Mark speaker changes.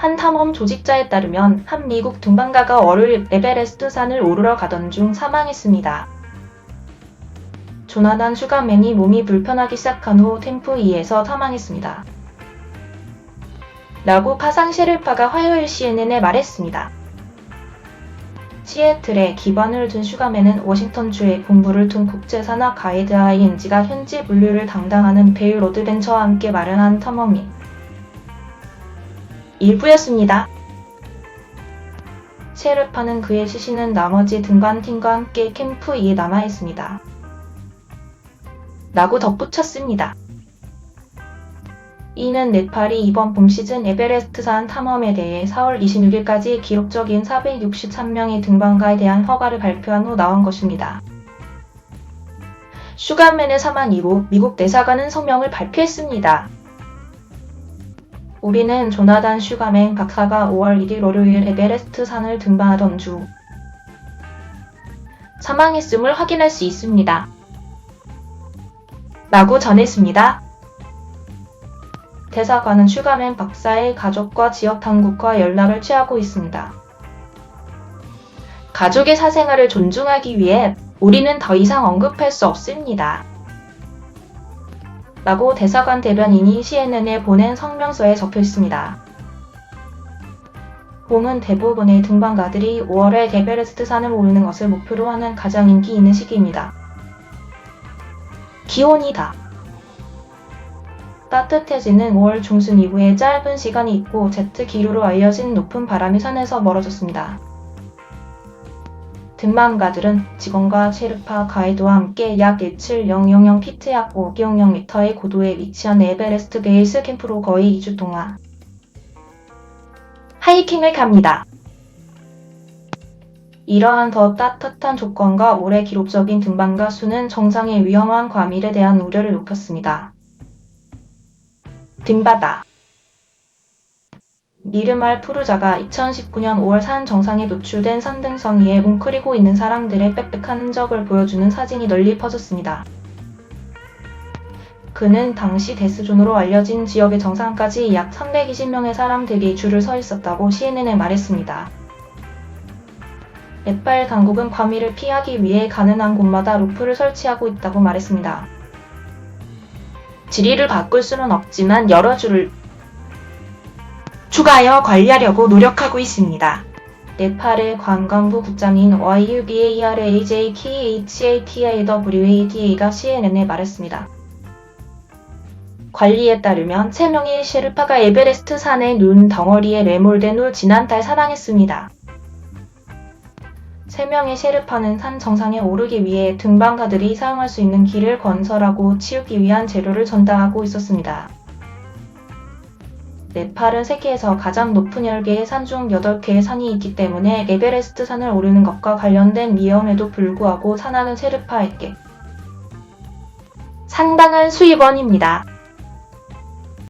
Speaker 1: 한 탐험 조직자에 따르면 한 미국 등반가가 월요일 에베레스트 산을 오르러 가던 중 사망했습니다. 조나단 슈가맨이 몸이 불편하기 시작한 후 템프 2에서 사망했습니다. 라고 파상 셰르파가 화요일 CNN에 말했습니다. 시애틀에 기반을 둔 슈가맨은 워싱턴주의 본부를 둔 국제산업 가이드 ING가 현지 분류를 담당하는 베일 로드벤처와 함께 마련한 탐험이 일부였습니다. 셰르파는 그의 시신은 나머지 등반팀과 함께 캠프 2에 남아 있습니다. 라고 덧붙였습니다. 이는 네팔이 이번 봄 시즌 에베레스트산 탐험에 대해 4월 26일까지 기록적인 463명의 등반가에 대한 허가를 발표한 후 나온 것입니다. 슈가맨의 사망 이후 미국 대사관은 성명을 발표했습니다. 우리는 조나단 슈가맨 박사가 5월 1일 월요일 에베레스트 산을 등반하던 중 사망했음을 확인할 수 있습니다. 라고 전했습니다. 대사관은 슈가맨 박사의 가족과 지역 당국과 연락을 취하고 있습니다. 가족의 사생활을 존중하기 위해 우리는 더 이상 언급할 수 없습니다. 라고 대사관 대변인이 CNN에 보낸 성명서에 적혀 있습니다. 봄은 대부분의 등반가들이 5월에 데베레스트 산을 오르는 것을 목표로 하는 가장 인기 있는 시기입니다. 기온이다. 따뜻해지는 5월 중순 이후에 짧은 시간이 있고 제트 기류로 알려진 높은 바람이 산에서 멀어졌습니다. 등반가들은 직원과 셰르파 가이드와 함께 약 17000 피트 약 500m의 고도에 위치한 에베레스트 베이스 캠프로 거의 2주 동안 하이킹을 갑니다. 이러한 더 따뜻한 조건과 올해 기록적인 등반가 수는 정상의 위험한 과밀에 대한 우려를 높였습니다. 등바다 이르말 푸르자가 2019년 5월 산 정상에 노출된 산등성 위에 웅크리고 있는 사람들의 빽빽한 흔적을 보여주는 사진이 널리 퍼졌습니다. 그는 당시 데스존으로 알려진 지역의 정상까지 약 320명의 사람들이 줄을 서 있었다고 CNN에 말했습니다. 네팔 당국은 과밀을 피하기 위해 가능한 곳마다 로프를 설치하고 있다고 말했습니다. 지리를 바꿀 수는 없지만 여러 줄을 추가하여 관리하려고 노력하고 있습니다. 네팔의 관광부 국장인 YUBARAJKHATIWADA가 CNN에 말했습니다. 관리에 따르면 3명의 셰르파가 에베레스트 산의 눈 덩어리에 매몰된 후 지난달 사망했습니다. 3명의 셰르파는 산 정상에 오르기 위해 등반가들이 사용할 수 있는 길을 건설하고 치우기 위한 재료를 전달하고 있었습니다. 네팔은 세계에서 가장 높은 10개의 산 중 8개의 산이 있기 때문에 에베레스트 산을 오르는 것과 관련된 위험에도 불구하고 산하는 셰르파에게 상당한 수입원입니다.